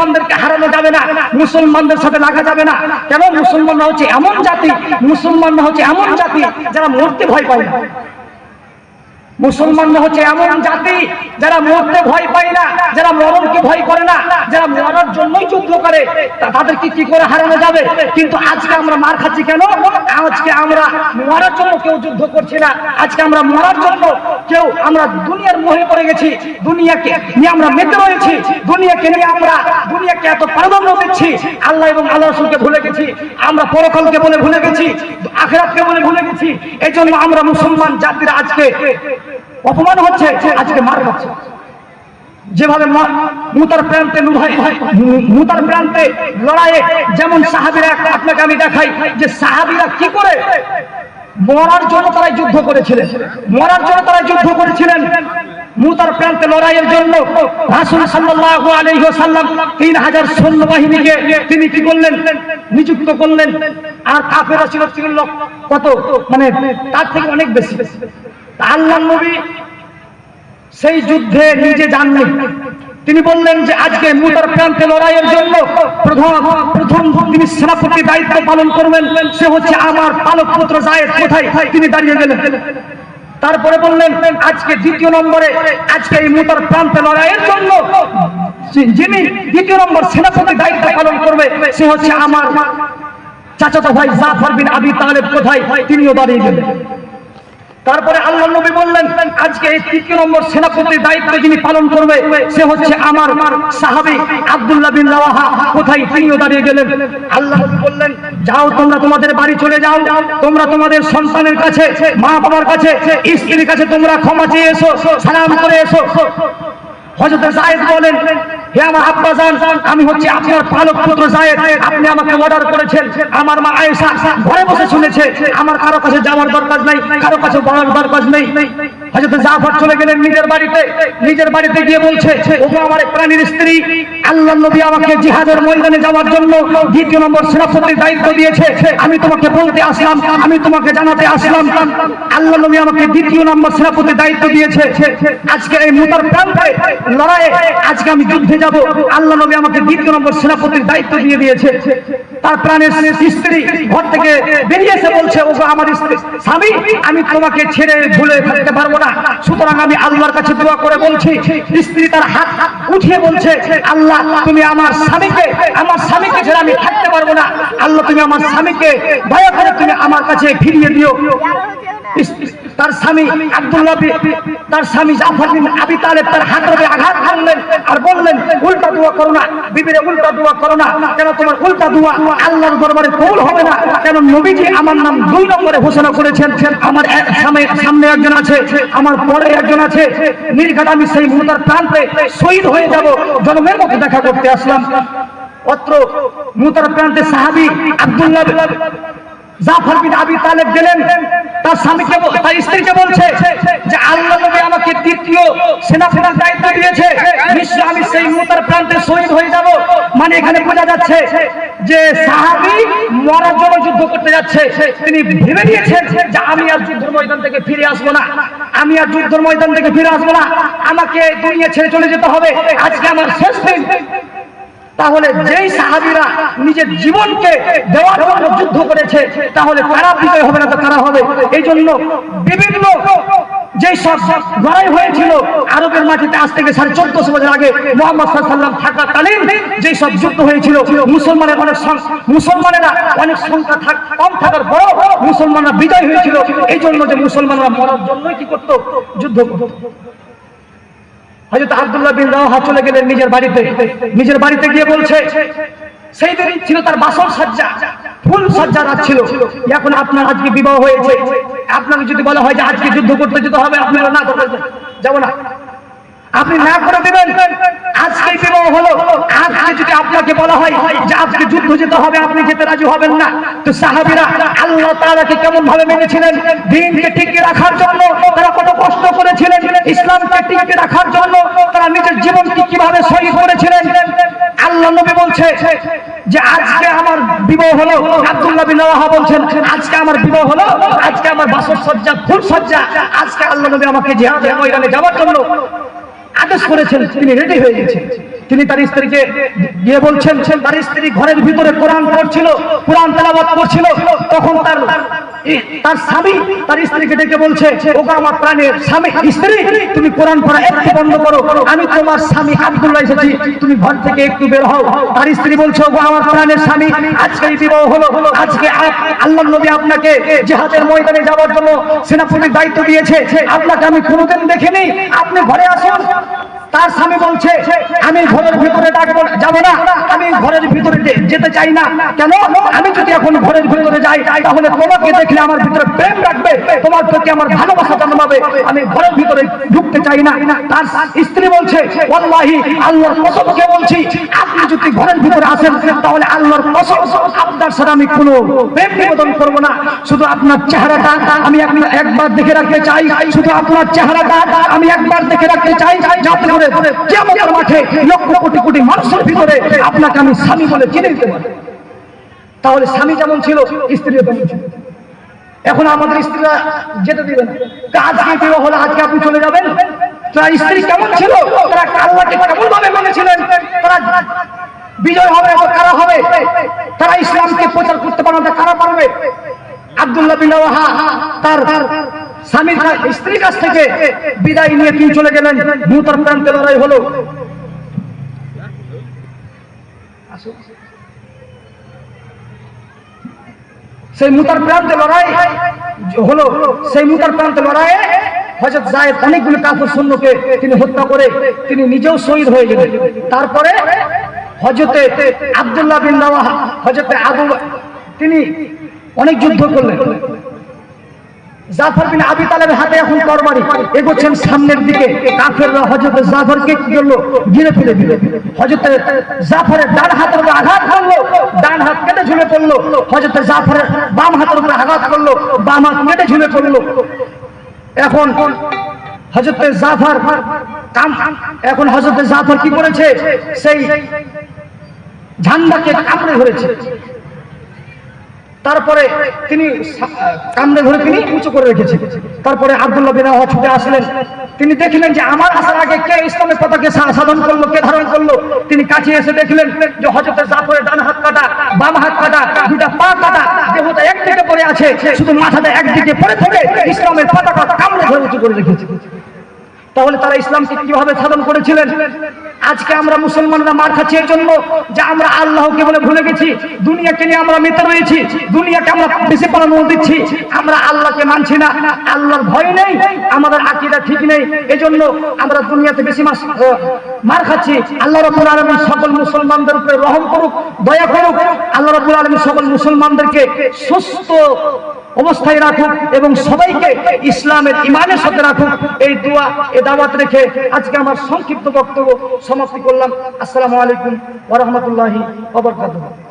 মুসলমানদেরকে হারানো যাবে না, মুসলমানদের সাথে লাগা যাবে না। কেন? মুসলমানরা হচ্ছে এমন জাতি, মুসলমানরা হচ্ছে এমন জাতি যারা মরতে ভয় পায় না। মুসলমানরা হচ্ছে এমন জাতি যারা মরতে ভয় পায় না, যারা মরণকে ভয় করে না, যারা মরার জন্যই যুদ্ধ করে তাদেরকে কি করে হারানো যাবে? কিন্তু আজকে আমরা মার খাচ্ছি কেন? আজকে আমরা মরার জন্য কেউ যুদ্ধ করছি না। আজকে আমরা মরার জন্য কেউ আমরা দুনিয়ার মোহে পড়ে গেছি। দুনিয়াকে নিয়ে আমরা মেতে রয়েছি। দুনিয়াকে নিয়ে আমরা, দুনিয়াকে এত প্রাধান্য দিচ্ছি। আল্লাহ এবং আল্লাহ রসুলকে ভুলে গেছি। আমরা পরকালকে বলে ভুলে গেছি। আখেরাতকে বলে ভুলে গেছি। এই জন্য আমরা মুসলমান জাতিরা আজকে অপমান হচ্ছে, আজকে মার খাচ্ছে। যেভাবে মুতার প্রান্তে মুতার প্রান্তে লড়াইয়ে যেমন সাহাবিরা, আপনাকে আমি দেখাই যে সাহাবিরা কি করে মরার জন্য তারা যুদ্ধ করেছিলেন। মরার জন্য তারা যুদ্ধ করেছিলেন। মুতার প্রান্তে লড়াইয়ের জন্য রাসূল সাল্লাল্লাহু আলাইহি ওয়াসাল্লাম 3000 সৈন্যবাহিনীকে তিনি কি করলেন? নিযুক্ত করলেন। আর কাফেররা ছিল তিন কত? মানে তার থেকে অনেক বেশি। আল্লাহ নবী সেই যুদ্ধে নিজে যাননি। তিনি বললেন যে আজকে মুতার প্রান্তে লড়াইয়ের জন্য প্রথম প্রথম তিনি সেনাপতি দায়িত্ব পালন করবেন, সে হচ্ছে আমার পালক পুত্র জায়েদ। কোথায়? তিনি দাঁড়িয়ে গেলেন। তারপরে বললেন, আজকে দ্বিতীয় নম্বরে, আজকে এই মুতার প্রান্তে লড়াইয়ের জন্য যিনি দ্বিতীয় নম্বর সেনাপতি দায়িত্ব পালন করবে, সে হচ্ছে আমার চাচাতো ভাই জাফর বিন আবি তালেব। কোথায়? তিনিও দাঁড়িয়ে গেলেন। তারপরে আল্লাহ নবী বললেন, আজকে এই তৃতীয় নম্বর সেনাপতির দায়িত্ব যিনি পালন করবে, সে হচ্ছে আমার সাহাবি আব্দুল্লাহ বিন রাওয়াহা। কোথায় তিনিও দাঁড়িয়ে গেলেন? আল্লাহ বললেন, যাও, তোমরা তোমাদের বাড়ি চলে যাও, তোমরা তোমাদের সন্তানের কাছে মা বাবার কাছে, স্ত্রীর কাছে তোমরা ক্ষমা চেয়ে এসো, সালাম করে এসো। হযরত জায়েদ বলেন, হে আমার আব্বা জান, আমি হচ্ছে আপনার পালক পুত্র জায়েদ আপনি আমাকে অর্ডার করেছেন। আমার মা আয়েশা ঘরে বসে শুনেছে। আমার কারও কাছে যাওয়ার দরকার নাই, কারও কাছে বলার দরকার নেই। হযরত জাফর চলে গেলেন নিজের বাড়িতে। নিজের বাড়িতে গিয়ে বলছে, ওগো, আমার প্রাণীর স্ত্রী আল্লাহ নবী আমাকে জিহাদের ময়দানে যাওয়ার জন্য দ্বিতীয় নম্বর সেনাপতির দায়িত্ব দিয়েছে। আমি তোমাকে বলতে আসলাম, আমি তোমাকে জানাতে আসলাম। আল্লাহ নবী আমাকে দ্বিতীয় নম্বর সেনাপতির দায়িত্ব দিয়েছে। আজকে এই মুতার প্রান্তে লড়াইয়ে আজকে আমি যুদ্ধে যাব। আল্লাহ নবী আমাকে দ্বিতীয় নম্বর সেনাপতির দায়িত্ব দিয়ে দিয়েছে। তার প্রাণের স্ত্রী ঘর থেকে বেরিয়ে এসে বলছে, ওগো, আমার স্ত্রী, স্বামী, আমি তোমাকে ছেড়ে ভুলে থাকতে পারব না। সুতরাং আমি আল্লাহর কাছে দোয়া করে বলছি, স্ত্রী তার হাত উঠিয়ে বলছে, আল্লাহ, তুমি আমার স্বামীকে আমার স্বামীকে ছেড়ে আমি থাকতে পারব না। আল্লাহ, তুমি আমার স্বামীকে দয়া করে তুমি আমার কাছে ফিরিয়ে দিও। তার স্বামী আব্দুল্লাহ তার স্বামী জাফর বিন আবি তালেব তার হাতে আঘাত করলেন আর বললেন, উল্টা দোয়া করো না, বিবিরে উল্টা দোয়া করো না, কেন তোমার উল্টা দোয়া আল্লাহর দরবারে কবুল হবে না? কেন নবীজি আমার নাম দুই নম্বরে ঘোষণা করেছেন, আমার এক সামনে সামনে একজন আছে, আমার পরে একজন আছে, নির্ঘাত আমি সেই মুদার প্রান্তে শহীদ হয়ে যাব জন্মের মতো দেখা করতে আসলাম। অত্র মুতার প্রান্তে সাহাবি আব্দুল্লাহ জাফর বিন আবি তালেব গেলেন। তার স্বামীকে তার স্ত্রীকে বলছে যে, আল্লাহ নবী আমাকে তৃতীয় সেনাপতির দায়িত্ব দিয়েছে। নিশ্চয় আমি সেই মুতার প্রান্তে শহীদ হয়ে যাব। মানে এখানে বোঝা যাচ্ছে যে, সাহাবি মরার জন্য যুদ্ধ করতে যাচ্ছে। তিনি ভেবে নিয়েছেন যে, আমি আর যুদ্ধের ময়দান থেকে ফিরে আসব না। আমি আর যুদ্ধের ময়দান থেকে ফিরে আসব না। আমাকে দুনিয়া ছেড়ে চলে যেতে হবে। আজকে আমার শেষ দিন। তাহলে যেই সাহাবীরা নিজের জীবনকে দেওয়ার জন্য যুদ্ধ করেছে, তাহলে কারা বিজয় হবে না তো কারা হবে? এই জন্য বিভিন্ন যেই সব লড়াই হয়েছিল, আরবের মাটিতে আজ থেকে সাড়ে চোদ্দশো বছর আগে মোহাম্মদ সাল্লাম থাকাকালীন যেই সব যুদ্ধ হয়েছিল, মুসলমানের অনেক মুসলমানেরা অনেক সংখ্যা কম থাকার পর মুসলমানরা বিজয় হয়েছিল। এই জন্য যে মুসলমানরা মরার জন্যই কি করতো? যুদ্ধ করতো। হযরত আব্দুল্লাহ বিন রাওহা চলে গেলেন নিজের বাড়িতে। নিজের বাড়িতে গিয়ে বলছে, সেই দিনই ছিল তার বাসর সজ্জা ফুল সজ্জা রাত ছিল। এখন আপনার আজকে বিবাহ হয়েছে। আপনাকে যদি বলা হয় যে আজকে যুদ্ধ করতে যেতে হবে, আপনারা না করতে যাব না। আপনি না করে দেবেন। আজকে বিবাহ হলো, আজকে যদি আপনাকে বলা হয় যে আজকে যুদ্ধ যেতে হবে, আপনি যেতে রাজি হবেন না। তো সাহাবীরা আল্লাহ তাআলাকে কেমন ভাবে মেনেছিলেন? দিনকে টিকিয়ে রাখার জন্য তারা কত কষ্ট করেছিলেন? ইসলামকে টিকিয়ে রাখার জন্য তারা নিজের জীবনকে কীভাবে শহীদ করেছিলেন? আল্লাহ নবী বলছে যে, আজকে আমার বিবাহ হলো, আব্দুল্লাহ বিন রাওয়াহা বলছেন, আজকে আমার বিবাহ হলো, আজকে আমার বাসর সজ্জা ফুল সজ্জা আজকে আল্লাহ নবী আমাকে জিহাদের ময়দানে যাওয়ার জন্য আদেশ করেছেন, তিনি রেডি হয়ে গেছেন। তিনি তার স্ত্রীকে গিয়ে বলছেন, তার স্ত্রী ঘরের ভিতরে কোরআন পড়ছিল, কোরআন তালাবাদ করছিল, তখন তার তার স্বামী, তার স্ত্রীকে ডেকে বলছে, ওগো আমার প্রাণের স্বামী, স্ত্রী, তুমি কোরআন পড়া একটু বন্ধ করো। আমি তোমার স্বামী আব্দুল্লাহ এসেছি, তুমি ঘর থেকে একটু বের হও। তার স্ত্রী বলছে, ওগো আমার প্রাণের স্বামী, আজকে বিবাহ হলো, আজকে আল্লাহ নবী আপনাকে জেহাদের ময়দানে যাওয়ার জন্য সেনাপতির দায়িত্ব দিয়েছে। আপনাকে আমি কোনোদিন দেখিনি। আপনি ঘরে আসুন। তার স্বামী বলছে, আমি ঘরের ভিতরে ডাকবো যাব না। ভিতরে যেতে চাই না। কেন? আমি যদি এখন ঘরের ভিতরে যাই, তাহলে তোমাকে দেখলে আমার ভিতরে প্রেম রাখবে। তোমার প্রতি আমার ভালোবাসা জন্মাবে। আমি ঘরের ভিতরে ঢুকতে চাই না। তার স্ত্রী বলছে আল্লাহ আল্লাহর কসমকে বলছি ঘরের ভিতরে আসেন তাহলে আল্লাহর কসম, আপনার সাথে আমি কোনো প্রেম নিবেদন করব না। শুধু আপনার চেহারাটা আমি এক- একবার দেখে রাখতে চাই, শুধু আপনার চেহারাটা আমি একবার দেখে রাখতে চাই, যাতে করে কেমন মাঠে লক্ষ কোটি কোটি মানুষের ভিতরে আপনাকে আমি স্বামী বলে চিনে দিতে পারি। তাহলে স্বামী যেমন ছিল, স্ত্রীও তেমন ছিল। এখন আমাদের স্ত্রীরা যেতে দিবে না। তা আজকে বিবাহ হলে আজকে আপনি চলে যাবেন। তার স্ত্রী কেমন ছিল, তারা আল্লাহকে কেমন ভাবে মেনেছিলেন, তারা বিজয় হবে তো কারা হবে? তারা ইসলামকে প্রচার করতে পারবে না কারা পারবে? বিন রাওয়াহা তার স্ত্রীর কাছ থেকে বিদায় নিয়ে তিনি চলে গেলেন। মুতার প্রান্তে লড়াই হলো। সেই মুতার প্রান্তে লড়াই হলো। সেই মুতার প্রান্তে লড়াইয়ে হজরত জায়েদ অনেকগুলো কাপড় সৈন্যকে তিনি হত্যা করে তিনি নিজেও শহীদ হয়ে গেলেন। তারপরে হজরতে আব্দুল্লাহ বিন রাওয়াহা হজরতে আবু তিনি অনেক যুদ্ধ করলেন। জাফর বিন আবি তালেবের হাতে এখন তরবারি, এগোচ্ছেন সামনের দিকে। কাফেররা হযরত জাফরকে কি করল? ঘিরে ফেলে দিল। হযরত জাফরের ডান হাতের উপর আঘাত করল, ডান হাত কেটে ঝুলে পড়ল। হযরত জাফরের বাম হাতের উপর আঘাত করল, বাম হাত কেটে ঝুলে পড়ল। এখন হযরত জাফর কাম, এখন হযরত জাফর কি করেছে? সেই ঝান্ডাকে কামড়ে ধরেছে। তারপরে তিনি কামড়ে ধরে তিনি উঁচু করে রেখেছেন তারপরে আব্দুল্লাহ বিন ছুটে আসলেন। তিনি দেখলেন যে আমার আসার আগে কে ইসলামের পতাকে সাধন করল, কে ধারণ করল? তিনি কাছে এসে দেখলেন যে হজরত জাফরের ডান হাত কাটা, বাম হাত কাটা দুটা পা কাটা, দেহটা একদিকে পড়ে আছে, শুধু মাথাটা একদিকে পড়ে থেকে, ইসলামের পতাকা কামড়ে ধরে উঁচু করে রেখেছে। তাহলে তারা ইসলামকে কীভাবে সাধন করেছিলেন? আজকে আমরা মুসলমানরা মার খাচ্ছি এর জন্য যে আমরা আল্লাহকে বলে ভুলে গেছি। দুনিয়াকে নিয়ে আমরা মেতে রয়েছি। দুনিয়াকে আমরা বেশি প্রাধান্য দিচ্ছি। আমরা আল্লাহকে মানছি না। আল্লাহর ভয় নেই। আমাদের আকিদা ঠিক নেই। এজন্য আমরা দুনিয়াতে বেশি মাস মার খাচ্ছি। আল্লাহ রাব্বুল আলামিন সকল মুসলমানদের উপরে রহম করুক, দয়া করুক। আল্লাহ রাব্বুল আলামিন সকল মুসলমানদেরকে সুস্থ অবস্থায় রাখুক এবং সবাইকে ইসলামের ইমানের সাথে রাখুক। এই দোয়া এ দাওয়াত রেখে আজকে আমার সংক্ষিপ্ত বক্তব্য সমাপ্তি করলাম। আসসালামু আলাইকুম ওরহমতুল্লাহি বারাকাতুহু।